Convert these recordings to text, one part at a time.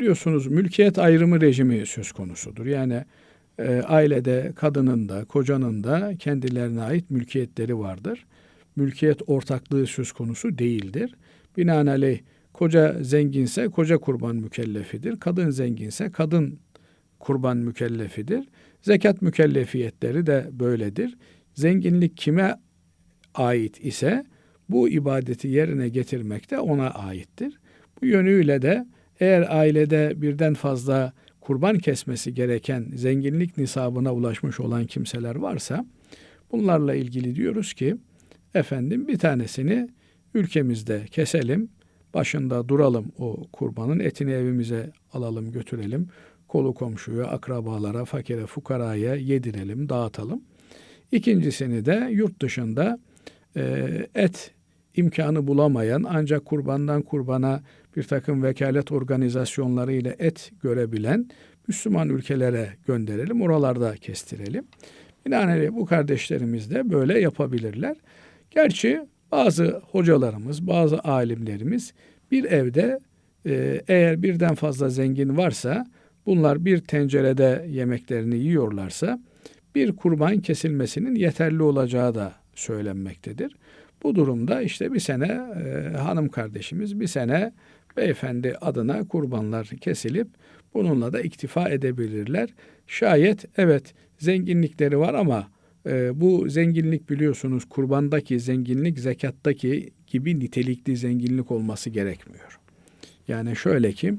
biliyorsunuz mülkiyet ayrımı rejimi söz konusudur. Yani e, ailede kadının da kocanın da kendilerine ait mülkiyetleri vardır. Mülkiyet ortaklığı söz konusu değildir. Binaenaleyh koca zenginse koca kurban mükellefidir. Kadın zenginse kadın kurban mükellefidir. Zekat mükellefiyetleri de böyledir. Zenginlik kime ait ise bu ibadeti yerine getirmek de ona aittir. Bu yönüyle de eğer ailede birden fazla kurban kesmesi gereken zenginlik nisabına ulaşmış olan kimseler varsa bunlarla ilgili diyoruz ki efendim bir tanesini ülkemizde keselim, başında duralım o kurbanın etini evimize alalım götürelim. Kolu komşuya, akrabalara, fakire, fukaraya yedirelim, dağıtalım. İkincisini de yurt dışında et imkanı bulamayan ancak kurbandan kurbana bir takım vekalet organizasyonları ile et görebilen Müslüman ülkelere gönderelim. Oralarda kestirelim. Binaenaleyh bu kardeşlerimiz de böyle yapabilirler. Gerçi bazı hocalarımız, bazı alimlerimiz bir evde e, eğer birden fazla zengin varsa bunlar bir tencerede yemeklerini yiyorlarsa bir kurban kesilmesinin yeterli olacağı da söylenmektedir. Bu durumda işte bir sene e, hanım kardeşimiz bir sene beyefendi adına kurbanlar kesilip bununla da iktifa edebilirler. Şayet evet zenginlikleri var ama e, bu zenginlik biliyorsunuz kurbandaki zenginlik zekattaki gibi nitelikli zenginlik olması gerekmiyor. Yani şöyle ki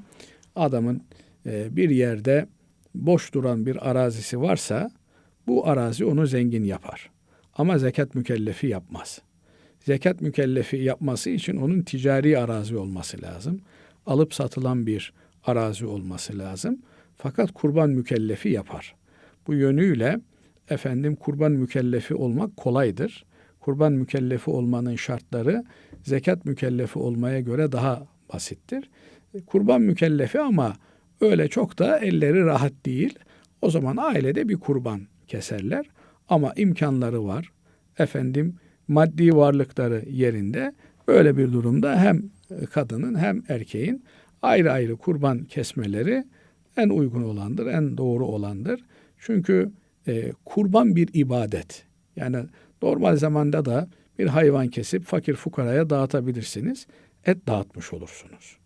adamın e, bir yerde boş duran bir arazisi varsa bu arazi onu zengin yapar. Ama zekat mükellefi yapmaz. Zekat mükellefi yapması için onun ticari arazi olması lazım. Alıp satılan bir arazi olması lazım. Fakat kurban mükellefi yapar. Bu yönüyle efendim kurban mükellefi olmak kolaydır. Kurban mükellefi olmanın şartları zekat mükellefi olmaya göre daha basittir. Kurban mükellefi ama öyle çok da elleri rahat değil. O zaman ailede bir kurban keserler ama imkanları var. Efendim maddi varlıkları yerinde. Böyle bir durumda hem kadının hem erkeğin ayrı ayrı kurban kesmeleri en uygun olandır, en doğru olandır. Çünkü e, kurban bir ibadet. Yani normal zamanda da bir hayvan kesip fakir fukaraya dağıtabilirsiniz. Et dağıtmış olursunuz.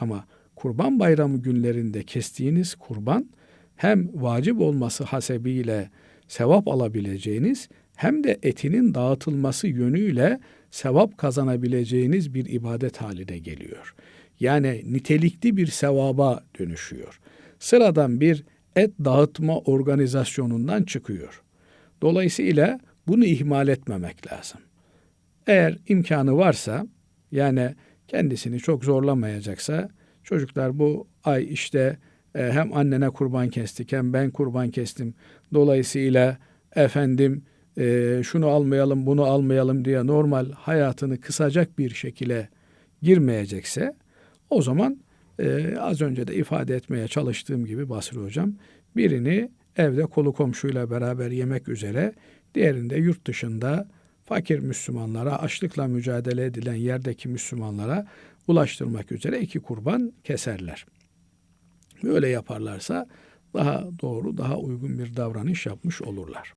Ama kurban bayramı günlerinde kestiğiniz kurban hem vacip olması hasebiyle sevap alabileceğiniz hem de etinin dağıtılması yönüyle sevap kazanabileceğiniz bir ibadet haline geliyor. Yani nitelikli bir sevaba dönüşüyor. Sıradan bir et dağıtma organizasyonundan çıkıyor. Dolayısıyla bunu ihmal etmemek lazım. Eğer imkanı varsa yani kendisini çok zorlamayacaksa çocuklar bu ay işte e, hem annene kurban kestik hem ben kurban kestim. Dolayısıyla efendim e, şunu almayalım bunu almayalım diye normal hayatını kısacak bir şekilde girmeyecekse o zaman e, az önce de ifade etmeye çalıştığım gibi Basri Hocam birini evde kolu komşuyla beraber yemek üzere diğerinde yurt dışında fakir Müslümanlara, açlıkla mücadele edilen yerdeki Müslümanlara ulaştırmak üzere iki kurban keserler. Böyle yaparlarsa daha doğru, daha uygun bir davranış yapmış olurlar.